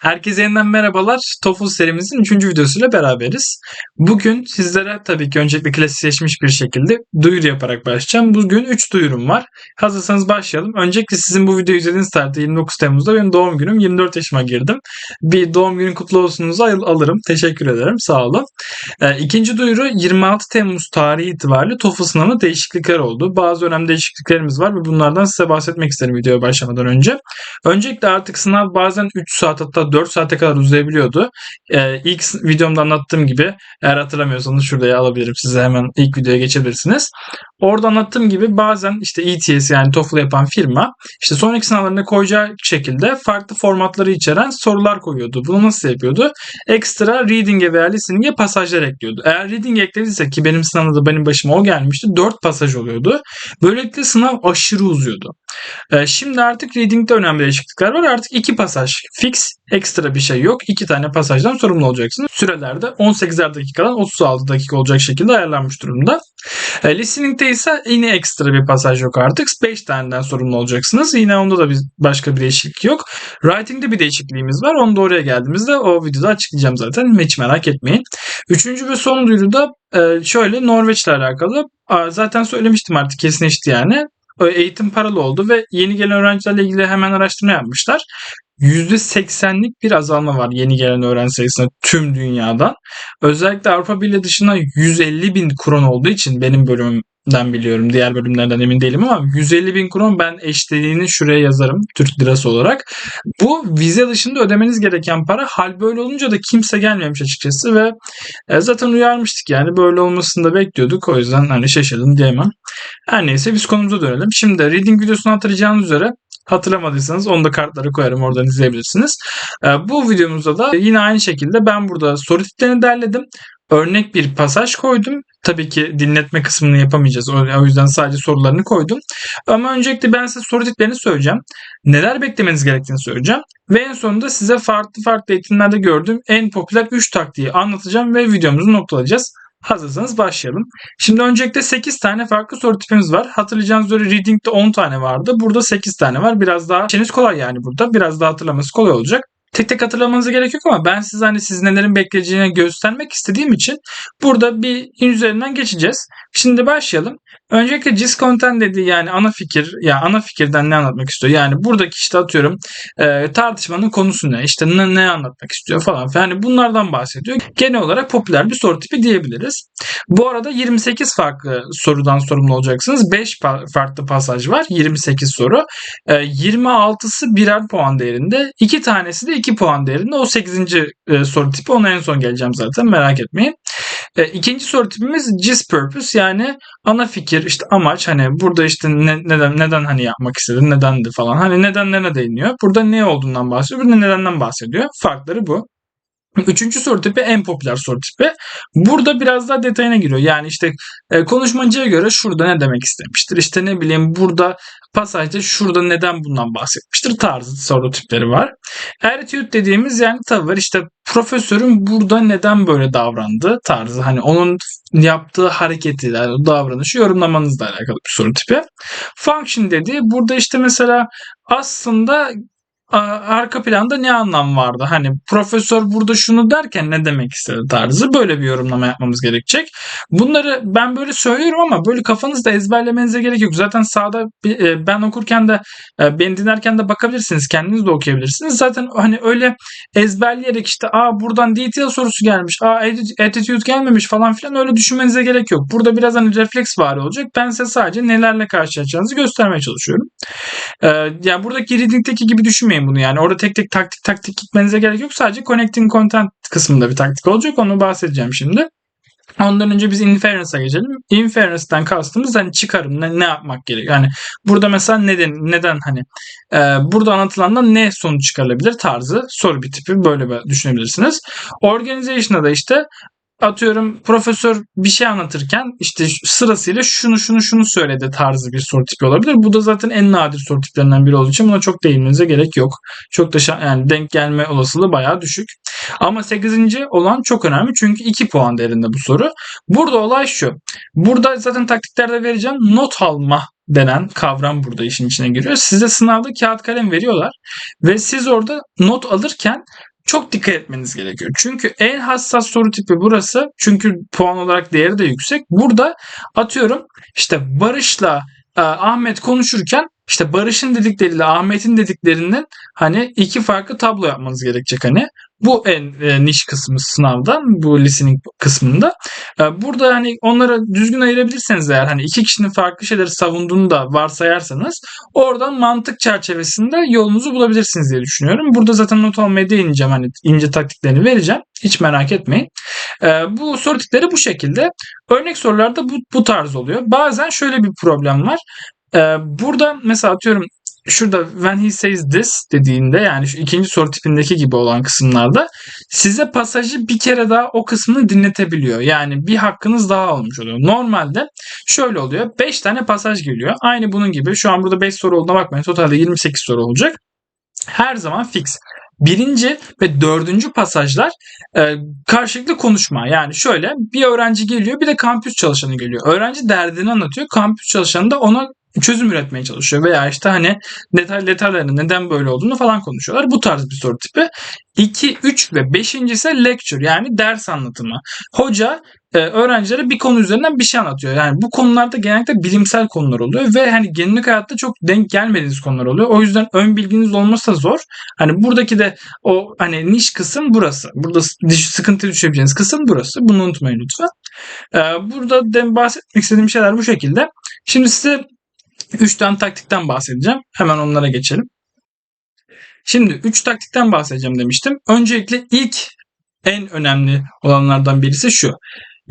Herkese yeniden merhabalar. TOEFL serimizin 3. videosuyla beraberiz. Bugün sizlere tabii ki öncelikle klasikleşmiş bir şekilde duyuru yaparak başlayacağım. Bugün 3 duyurum var. Hazırsanız başlayalım. Öncelikle sizin bu videoyu izlediğiniz tarihte 29 Temmuz'da benim doğum günüm. 24 yaşıma girdim. Bir doğum günün kutlu olsunuzu al- alırım. Teşekkür ederim. Sağ olun. İkinci duyuru 26 Temmuz tarihi itibariyle TOEFL sınavında değişiklikler oldu. Bazı önemli değişikliklerimiz var ve bunlardan size bahsetmek isterim videoya başlamadan önce. Öncelikle artık sınav bazen 3 saat hatta 4 saate kadar uzayabiliyordu. Ee, ilk videomda anlattığım gibi eğer hatırlamıyorsanız şuraya alabilirim size hemen ilk videoya geçebilirsiniz. Orada anlattığım gibi bazen işte ETS yani TOEFL yapan firma işte sonraki sınavlarına koyacağı şekilde farklı formatları içeren sorular koyuyordu. Bunu nasıl yapıyordu? Ekstra reading'e veya listening'e pasajlar ekliyordu. Eğer reading eklediyse ki benim sınavda da benim başıma o gelmişti 4 pasaj oluyordu. Böylelikle sınav aşırı uzuyordu. Ee, şimdi artık reading'de önemli değişiklikler var. Artık iki pasaj fix, ekstra bir şey yok. İki tane pasajdan sorumlu olacaksınız. Sürelerde 18'er dakikadan 36 dakika olacak şekilde ayarlanmış durumda. E, listening'de ise yine ekstra bir pasaj yok artık. 5 taneden sorumlu olacaksınız. Yine onda da bir, başka bir değişiklik yok. Writing'de bir değişikliğimiz var. Onu da oraya geldiğimizde o videoda açıklayacağım zaten. Hiç merak etmeyin. Üçüncü ve son duyuruda e, şöyle Norveç'le alakalı. Zaten söylemiştim artık kesinleşti yani. Eğitim paralı oldu ve yeni gelen öğrencilerle ilgili hemen araştırma yapmışlar. %80'lik bir azalma var yeni gelen öğrenci sayısında tüm dünyadan. Özellikle Avrupa Birliği dışında 150 bin kron olduğu için benim bölümümden biliyorum. Diğer bölümlerden emin değilim ama 150 bin kron ben eşlediğini şuraya yazarım Türk lirası olarak. Bu vize dışında ödemeniz gereken para. Hal böyle olunca da kimse gelmemiş açıkçası ve e, zaten uyarmıştık yani böyle olmasını da bekliyorduk. O yüzden hani şaşırdım diyemem. Her neyse biz konumuza dönelim. Şimdi reading videosunu hatırlayacağınız üzere Hatırlamadıysanız onu da kartlara koyarım oradan izleyebilirsiniz. Ee, Bu videomuzda da yine aynı şekilde ben burada soru tiplerini derledim. Örnek bir pasaj koydum. Tabii ki dinletme kısmını yapamayacağız. O yüzden sadece sorularını koydum. Ama öncelikle ben size soru tiplerini söyleyeceğim. Neler beklemeniz gerektiğini söyleyeceğim. Ve en sonunda size farklı farklı eğitimlerde gördüğüm en popüler 3 taktiği anlatacağım ve videomuzu noktalayacağız. Hazırsanız başlayalım. Şimdi öncelikle 8 tane farklı soru tipimiz var. Hatırlayacağınız üzere Reading'de 10 tane vardı. Burada 8 tane var. Biraz daha işiniz kolay yani burada. Biraz daha hatırlaması kolay olacak. Tek tek hatırlamanıza gerek yok ama ben size hani siz nelerin bekleyeceğini göstermek istediğim için burada bir üzerinden geçeceğiz. Şimdi başlayalım. Öncelikle gist content dediği yani ana fikir ya ana fikirden ne anlatmak istiyor? Yani buradaki işte atıyorum e, tartışmanın konusu ne? İşte ne, ne anlatmak istiyor falan filan. Yani bunlardan bahsediyor. Genel olarak popüler bir soru tipi diyebiliriz. Bu arada 28 farklı sorudan sorumlu olacaksınız. 5 pa- farklı pasaj var. 28 soru. E, 26'sı birer puan değerinde. 2 tanesi de 2 puan değerinde. O 8. e, soru tipi. Ona en son geleceğim zaten. Merak etmeyin. E, ikinci soru tipimiz gist purpose yani ana fikir işte amaç hani burada işte ne, neden neden hani yapmak istedin nedendi falan hani nedenlerine değiniyor. Burada ne olduğundan bahsediyor burada nedenden bahsediyor. Farkları bu. Üçüncü soru tipi en popüler soru tipi. Burada biraz daha detayına giriyor. Yani işte e, konuşmacıya göre şurada ne demek istemiştir. İşte ne bileyim burada pasajda şurada neden bundan bahsetmiştir tarzı soru tipleri var. Attitude dediğimiz yani tavır işte profesörün burada neden böyle davrandığı tarzı hani onun yaptığı hareketi yani davranışı yorumlamanızla alakalı bir soru tipi. Function dediği burada işte mesela aslında arka planda ne anlam vardı? Hani profesör burada şunu derken ne demek istedi tarzı böyle bir yorumlama yapmamız gerekecek. Bunları ben böyle söylüyorum ama böyle kafanızda ezberlemenize gerek yok. Zaten sağda e, ben okurken de e, beni dinlerken de bakabilirsiniz. Kendiniz de okuyabilirsiniz. Zaten hani öyle ezberleyerek işte aa buradan detail sorusu gelmiş. Aa atti- attitude gelmemiş falan filan öyle düşünmenize gerek yok. Burada biraz hani refleks var olacak. Ben size sadece nelerle karşılaşacağınızı göstermeye çalışıyorum. Ee, yani buradaki reading'teki gibi düşünmeyin bunu yani. Orada tek tek taktik taktik gitmenize gerek yok. Sadece connecting content kısmında bir taktik olacak. Onu bahsedeceğim şimdi. Ondan önce biz inference'a geçelim. Inference'den kastımız hani çıkarım ne, ne yapmak gerekiyor. Yani burada mesela neden neden hani e, burada anlatılandan ne sonuç çıkarılabilir tarzı soru bir tipi böyle düşünebilirsiniz. Organization'da da işte atıyorum profesör bir şey anlatırken işte sırasıyla şunu şunu şunu söyledi tarzı bir soru tipi olabilir. Bu da zaten en nadir soru tiplerinden biri olduğu için buna çok değinmenize gerek yok. Çok da yani denk gelme olasılığı bayağı düşük. Ama 8. olan çok önemli çünkü 2 puan değerinde bu soru. Burada olay şu. Burada zaten taktiklerde vereceğim not alma denen kavram burada işin içine giriyor. Size sınavda kağıt kalem veriyorlar ve siz orada not alırken çok dikkat etmeniz gerekiyor. Çünkü en hassas soru tipi burası. Çünkü puan olarak değeri de yüksek. Burada atıyorum işte Barış'la e, Ahmet konuşurken işte Barış'ın dedikleriyle Ahmet'in dediklerinin hani iki farklı tablo yapmanız gerekecek hani. Bu en e, niş kısmı sınavdan bu listening kısmında. E, burada hani onlara düzgün ayırabilirseniz eğer hani iki kişinin farklı şeyleri savunduğunu da varsayarsanız oradan mantık çerçevesinde yolunuzu bulabilirsiniz diye düşünüyorum. Burada zaten not almaya değineceğim hani ince taktiklerini vereceğim. Hiç merak etmeyin. E, bu soru tipleri bu şekilde. Örnek sorularda bu, bu tarz oluyor. Bazen şöyle bir problem var. E, burada mesela atıyorum şurada when he says this dediğinde yani şu ikinci soru tipindeki gibi olan kısımlarda size pasajı bir kere daha o kısmını dinletebiliyor. Yani bir hakkınız daha olmuş oluyor. Normalde şöyle oluyor. 5 tane pasaj geliyor. Aynı bunun gibi. Şu an burada 5 soru olduğuna bakmayın. Totalde 28 soru olacak. Her zaman fix. Birinci ve dördüncü pasajlar e, karşılıklı konuşma. Yani şöyle bir öğrenci geliyor bir de kampüs çalışanı geliyor. Öğrenci derdini anlatıyor. Kampüs çalışanı da ona çözüm üretmeye çalışıyor veya işte hani detay detaylarını neden böyle olduğunu falan konuşuyorlar. Bu tarz bir soru tipi. 2, 3 ve 5. ise lecture yani ders anlatımı. Hoca e, öğrencilere bir konu üzerinden bir şey anlatıyor. Yani bu konularda genellikle bilimsel konular oluyor ve hani günlük hayatta çok denk gelmediğiniz konular oluyor. O yüzden ön bilginiz olması da zor. Hani buradaki de o hani niş kısım burası. Burada sıkıntı düşebileceğiniz kısım burası. Bunu unutmayın lütfen. E, burada bahsetmek istediğim şeyler bu şekilde. Şimdi size 3 tane taktikten bahsedeceğim. Hemen onlara geçelim. Şimdi 3 taktikten bahsedeceğim demiştim. Öncelikle ilk en önemli olanlardan birisi şu.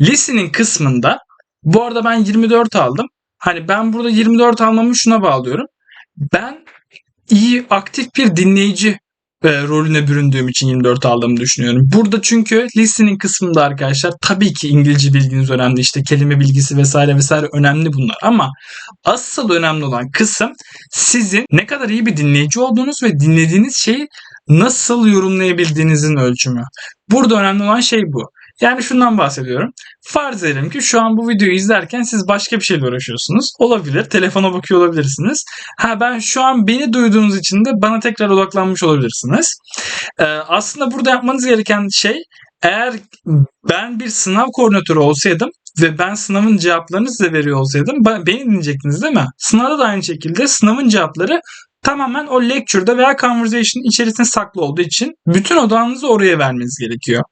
Listening kısmında bu arada ben 24 aldım. Hani ben burada 24 almamı şuna bağlıyorum. Ben iyi aktif bir dinleyici e, rolüne büründüğüm için 24 aldığımı düşünüyorum. Burada çünkü listening kısmında arkadaşlar tabii ki İngilizce bilginiz önemli. işte kelime bilgisi vesaire vesaire önemli bunlar. Ama asıl önemli olan kısım sizin ne kadar iyi bir dinleyici olduğunuz ve dinlediğiniz şeyi nasıl yorumlayabildiğinizin ölçümü. Burada önemli olan şey bu. Yani şundan bahsediyorum. Farz edelim ki şu an bu videoyu izlerken siz başka bir şeyle uğraşıyorsunuz. Olabilir. Telefona bakıyor olabilirsiniz. Ha ben şu an beni duyduğunuz için de bana tekrar odaklanmış olabilirsiniz. Ee, aslında burada yapmanız gereken şey eğer ben bir sınav koordinatörü olsaydım ve ben sınavın cevaplarını size veriyor olsaydım beni dinleyecektiniz değil mi? Sınavda da aynı şekilde sınavın cevapları tamamen o lecture'da veya conversation içerisinde saklı olduğu için bütün odağınızı oraya vermeniz gerekiyor.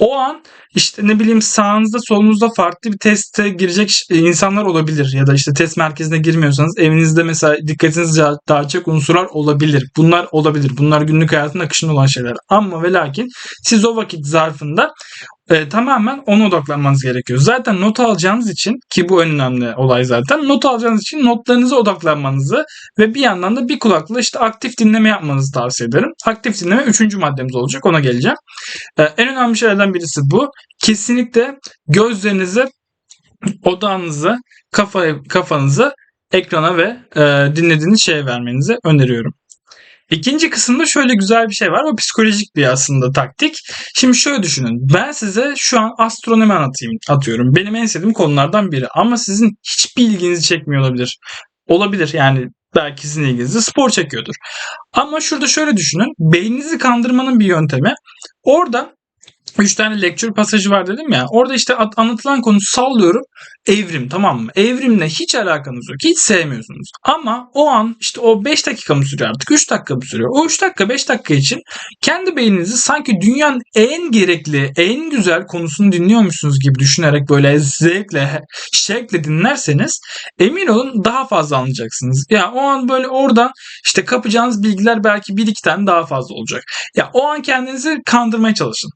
O an işte ne bileyim sağınızda solunuzda farklı bir teste girecek insanlar olabilir ya da işte test merkezine girmiyorsanız evinizde mesela dikkatinizi dağıtacak unsurlar olabilir. Bunlar olabilir. Bunlar günlük hayatın akışında olan şeyler. Ama ve lakin siz o vakit zarfında e, tamamen ona odaklanmanız gerekiyor. Zaten not alacağınız için ki bu önemli olay zaten. Not alacağınız için notlarınıza odaklanmanızı ve bir yandan da bir kulakla işte aktif dinleme yapmanızı tavsiye ederim. Aktif dinleme üçüncü maddemiz olacak. Ona geleceğim. E, en önemli şeylerden birisi bu. Kesinlikle gözlerinizi odağınızı, kafa, kafanızı ekrana ve e, dinlediğiniz şeye vermenizi öneriyorum. İkinci kısımda şöyle güzel bir şey var. O psikolojik bir aslında taktik. Şimdi şöyle düşünün. Ben size şu an astronomi anlatayım, atıyorum. Benim en sevdiğim konulardan biri. Ama sizin hiçbir ilginizi çekmiyor olabilir. Olabilir yani belki sizin ilginizi spor çekiyordur. Ama şurada şöyle düşünün. Beyninizi kandırmanın bir yöntemi. Orada 3 tane lecture pasajı var dedim ya. Orada işte anlatılan konu sallıyorum. Evrim tamam mı? Evrimle hiç alakanız yok. Hiç sevmiyorsunuz. Ama o an işte o 5 dakika mı sürüyor artık? 3 dakika mı sürüyor? O 3 dakika 5 dakika için kendi beyninizi sanki dünyanın en gerekli, en güzel konusunu dinliyormuşsunuz gibi düşünerek böyle zevkle, şevkle dinlerseniz emin olun daha fazla anlayacaksınız. Ya yani o an böyle oradan işte kapacağınız bilgiler belki bir iki tane daha fazla olacak. Ya o an kendinizi kandırmaya çalışın.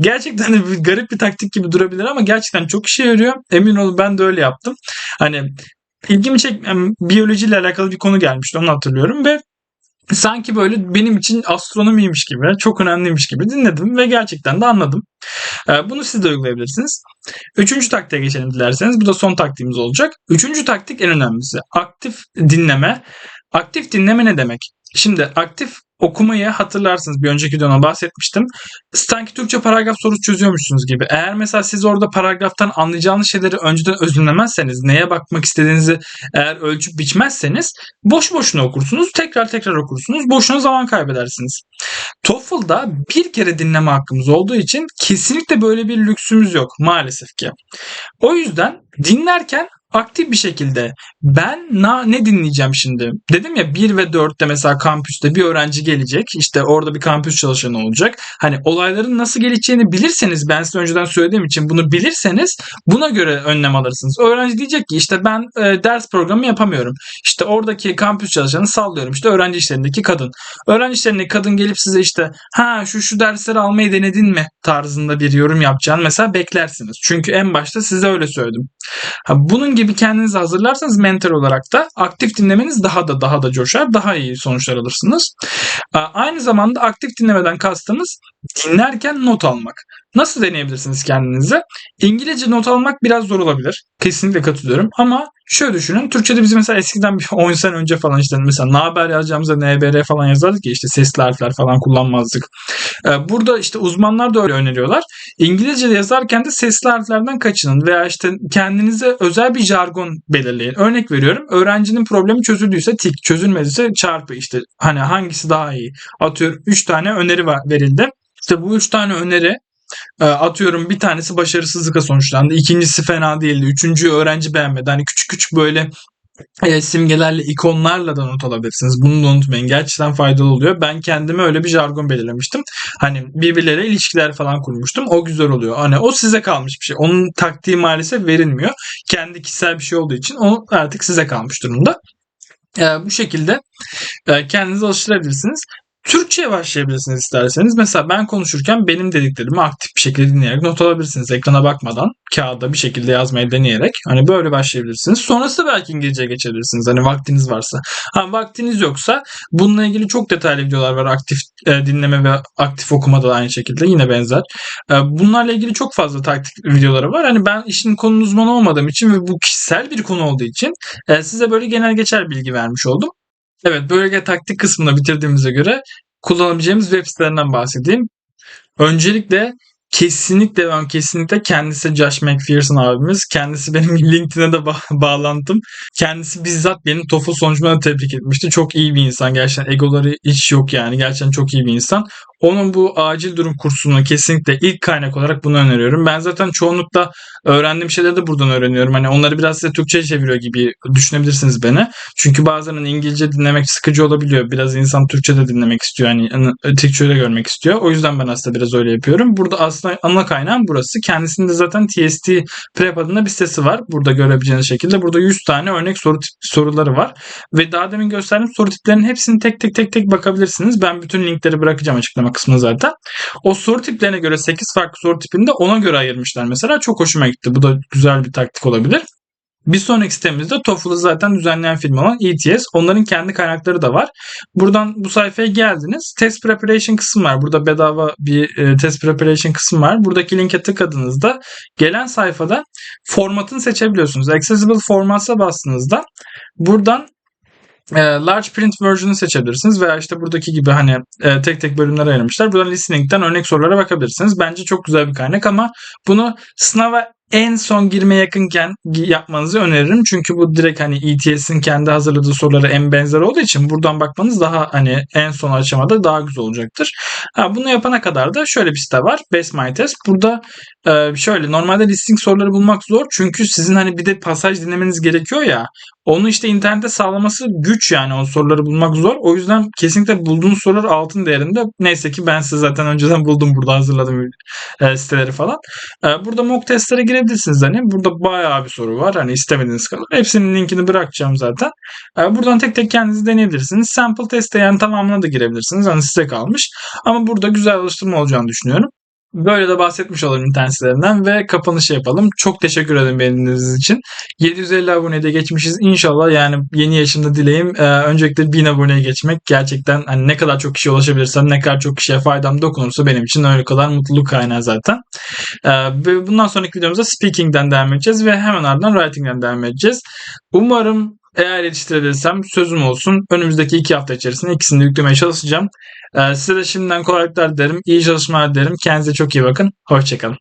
Gerçekten de bir garip bir taktik gibi durabilir ama gerçekten çok işe yarıyor. Emin olun ben de öyle yaptım. Hani ilgimi çek yani biyolojiyle alakalı bir konu gelmişti onu hatırlıyorum ve sanki böyle benim için astronomiymiş gibi, çok önemliymiş gibi dinledim ve gerçekten de anladım. Ee, bunu siz de uygulayabilirsiniz. Üçüncü taktiğe geçelim dilerseniz. Bu da son taktiğimiz olacak. Üçüncü taktik en önemlisi. Aktif dinleme. Aktif dinleme ne demek? Şimdi aktif okumayı hatırlarsınız. Bir önceki videoda bahsetmiştim. Sanki Türkçe paragraf sorusu çözüyormuşsunuz gibi. Eğer mesela siz orada paragraftan anlayacağınız şeyleri önceden özümlemezseniz, neye bakmak istediğinizi eğer ölçüp biçmezseniz boş boşuna okursunuz. Tekrar tekrar okursunuz. Boşuna zaman kaybedersiniz. TOEFL'da bir kere dinleme hakkımız olduğu için kesinlikle böyle bir lüksümüz yok maalesef ki. O yüzden dinlerken aktif bir şekilde ben na, ne dinleyeceğim şimdi? Dedim ya 1 ve 4'te mesela kampüste bir öğrenci gelecek. İşte orada bir kampüs çalışanı olacak. Hani olayların nasıl geleceğini bilirseniz ben size önceden söylediğim için bunu bilirseniz buna göre önlem alırsınız. Öğrenci diyecek ki işte ben e, ders programı yapamıyorum. İşte oradaki kampüs çalışanı sallıyorum. İşte öğrenci işlerindeki kadın. Öğrenci işlerindeki kadın gelip size işte ha şu şu dersleri almayı denedin mi tarzında bir yorum yapacağını mesela beklersiniz. Çünkü en başta size öyle söyledim. Ha, bunun gibi kendinizi hazırlarsanız mental olarak da aktif dinlemeniz daha da daha da coşar, daha iyi sonuçlar alırsınız. Aynı zamanda aktif dinlemeden kastımız dinlerken not almak. Nasıl deneyebilirsiniz kendinize? İngilizce not almak biraz zor olabilir. Kesinlikle katılıyorum ama şöyle düşünün. Türkçe'de biz mesela eskiden bir 10 sene önce falan işte mesela ne haber yazacağımızda NBR falan yazardık ya işte sesli harfler falan kullanmazdık. Ee, burada işte uzmanlar da öyle öneriyorlar. İngilizce'de yazarken de sesli harflerden kaçının veya işte kendinize özel bir jargon belirleyin. Örnek veriyorum. Öğrencinin problemi çözüldüyse tik, çözülmediyse çarpı işte hani hangisi daha iyi. Atıyorum 3 tane öneri verildi. İşte bu üç tane öneri e, atıyorum bir tanesi başarısızlıkla sonuçlandı. ikincisi fena değildi. Üçüncü öğrenci beğenmedi. Hani küçük küçük böyle e, simgelerle, ikonlarla da not alabilirsiniz. Bunu da unutmayın. Gerçekten faydalı oluyor. Ben kendime öyle bir jargon belirlemiştim. Hani birbirleriyle ilişkiler falan kurmuştum. O güzel oluyor. Hani o size kalmış bir şey. Onun taktiği maalesef verilmiyor. Kendi kişisel bir şey olduğu için o artık size kalmış durumda. Ee, bu şekilde e, kendinizi alıştırabilirsiniz. Türkçe'ye başlayabilirsiniz isterseniz. Mesela ben konuşurken benim dediklerimi aktif bir şekilde dinleyerek not alabilirsiniz. Ekrana bakmadan kağıda bir şekilde yazmayı deneyerek. Hani böyle başlayabilirsiniz. Sonrasında belki İngilizce'ye geçebilirsiniz. Hani vaktiniz varsa. Ha vaktiniz yoksa bununla ilgili çok detaylı videolar var. Aktif e, dinleme ve aktif okumada da aynı şekilde yine benzer. E, bunlarla ilgili çok fazla taktik videoları var. Hani ben işin konunun uzmanı olmadığım için ve bu kişisel bir konu olduğu için e, size böyle genel geçer bilgi vermiş oldum. Evet, bölge taktik kısmını bitirdiğimize göre kullanabileceğimiz web sitelerinden bahsedeyim. Öncelikle kesinlikle ben kesinlikle kendisi Josh McPherson abimiz. Kendisi benim LinkedIn'e de ba- bağlantım. Kendisi bizzat benim TOEFL sonucuma tebrik etmişti. Çok iyi bir insan. Gerçekten egoları hiç yok yani. Gerçekten çok iyi bir insan. Onun bu acil durum kursunu kesinlikle ilk kaynak olarak bunu öneriyorum. Ben zaten çoğunlukla öğrendiğim şeyleri de buradan öğreniyorum. Hani onları biraz size Türkçe çeviriyor gibi düşünebilirsiniz beni. Çünkü bazen hani İngilizce dinlemek sıkıcı olabiliyor. Biraz insan Türkçe de dinlemek istiyor. Hani Türkçe de görmek istiyor. O yüzden ben aslında biraz öyle yapıyorum. Burada aslında ana kaynağım burası. Kendisinde zaten TST Prep adında bir sitesi var. Burada görebileceğiniz şekilde. Burada 100 tane örnek soru tip, soruları var. Ve daha demin gösterdiğim soru tiplerinin hepsini tek tek tek tek bakabilirsiniz. Ben bütün linkleri bırakacağım açıklama ayırma kısmı zaten. O soru tiplerine göre 8 farklı soru tipinde ona göre ayırmışlar mesela. Çok hoşuma gitti. Bu da güzel bir taktik olabilir. Bir sonraki sitemizde TOEFL'ı zaten düzenleyen firma olan ETS. Onların kendi kaynakları da var. Buradan bu sayfaya geldiniz. Test preparation kısmı var. Burada bedava bir e, test preparation kısmı var. Buradaki linke tıkladığınızda gelen sayfada formatını seçebiliyorsunuz. Accessible Formats'a bastığınızda buradan e, large print version'ı seçebilirsiniz veya işte buradaki gibi hani e, tek tek bölümlere ayırmışlar. Buradan listening'den örnek sorulara bakabilirsiniz. Bence çok güzel bir kaynak ama bunu sınava en son girme yakınken yapmanızı öneririm. Çünkü bu direkt hani ETS'in kendi hazırladığı sorulara en benzer olduğu için buradan bakmanız daha hani en son aşamada daha güzel olacaktır. Ha, bunu yapana kadar da şöyle bir site var. Best My Test. Burada e, şöyle normalde listing soruları bulmak zor. Çünkü sizin hani bir de pasaj dinlemeniz gerekiyor ya. Onu işte internette sağlaması güç yani o soruları bulmak zor. O yüzden kesinlikle bulduğunuz sorular altın değerinde. Neyse ki ben size zaten önceden buldum burada hazırladım e, siteleri falan. E, burada mock testlere girebilirsiniz hani. Burada bayağı bir soru var. Hani istemediğiniz kadar. Hepsinin linkini bırakacağım zaten. E, buradan tek tek kendiniz deneyebilirsiniz. Sample teste yani tamamına da girebilirsiniz. Hani size kalmış. Ama burada güzel alıştırma olacağını düşünüyorum. Böyle de bahsetmiş olalım internet sitelerinden ve kapanışı yapalım. Çok teşekkür ederim beğendiğiniz için. 750 aboneye de geçmişiz. İnşallah yani yeni yaşımda dileğim e, öncelikle 1000 aboneye geçmek. Gerçekten hani ne kadar çok kişiye ulaşabilirsem, ne kadar çok kişiye faydam dokunursa benim için öyle kadar mutluluk kaynağı zaten. E, bundan sonraki videomuzda speaking'den devam edeceğiz ve hemen ardından writing'den devam edeceğiz. Umarım Eğer yetiştirebilirsem sözüm olsun. Önümüzdeki iki hafta içerisinde ikisini de yüklemeye çalışacağım. Ee, size de şimdiden kolaylıklar dilerim. İyi çalışmalar dilerim. Kendinize çok iyi bakın. Hoşçakalın.